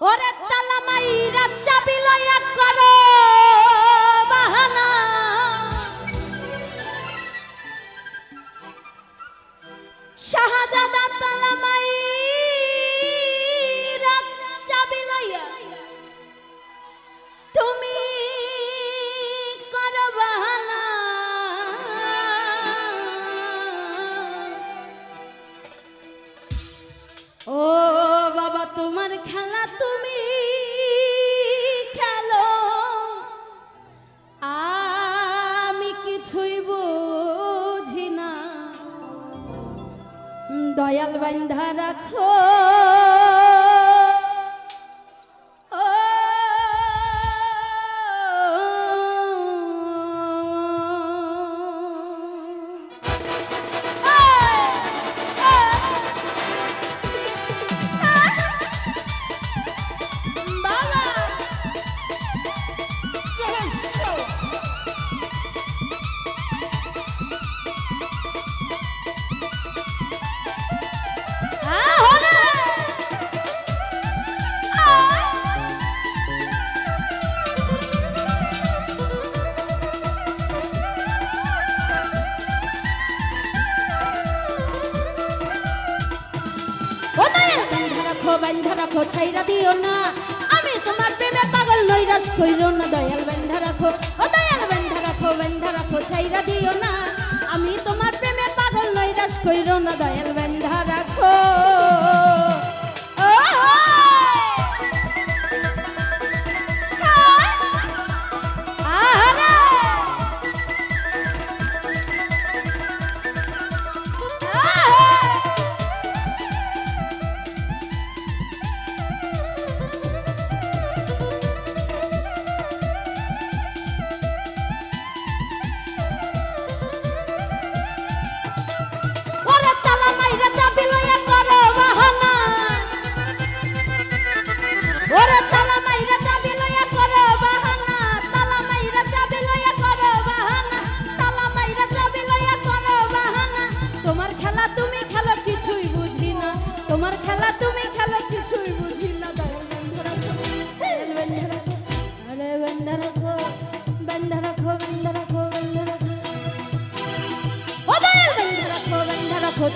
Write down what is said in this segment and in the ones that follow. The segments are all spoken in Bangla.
ওরে বান্ধা রাখো। বান্ধা খো ছাইরা দিও না। আমি তোমার প্রেমে পাগল নৈরাশ কইরো না, দয়াল বান্ধা খো ও দয়াল বান্ধা রাখো বান্ধা খো ছাইরা দিও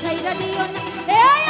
ছাইরা দিও। না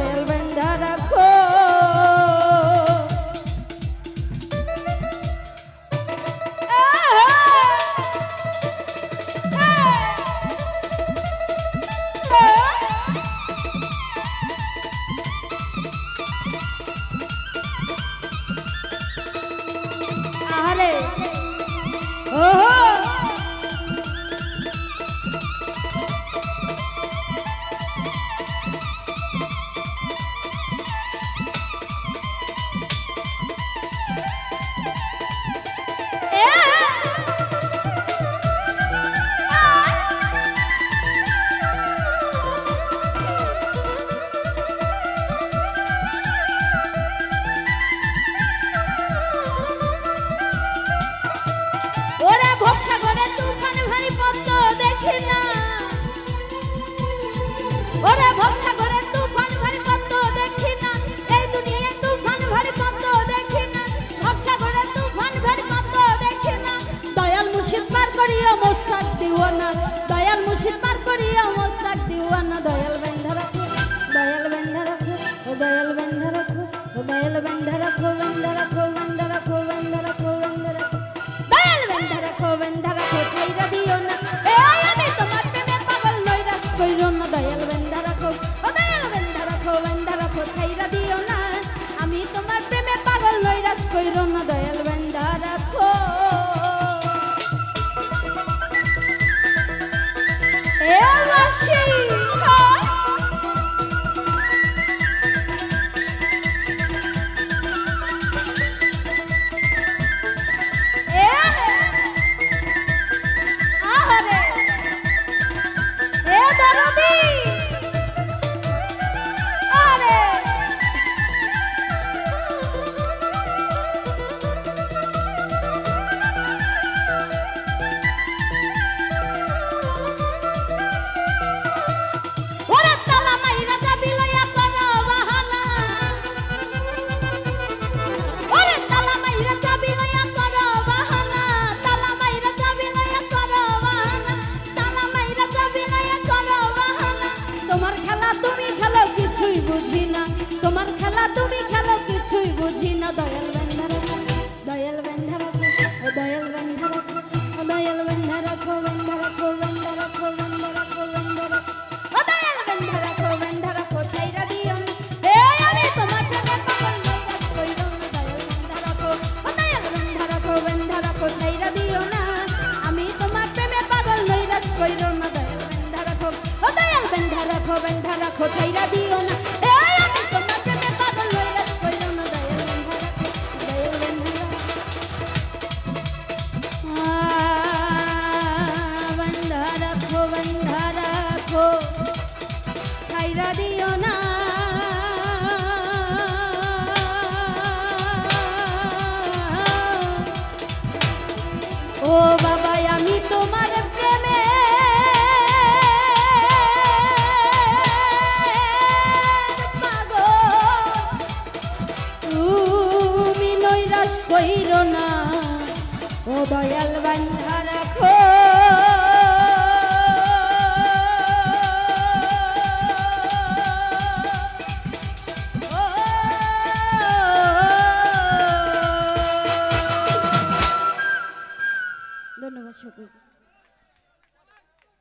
গোবিন্দ রাখো গোবিন্দ রাখো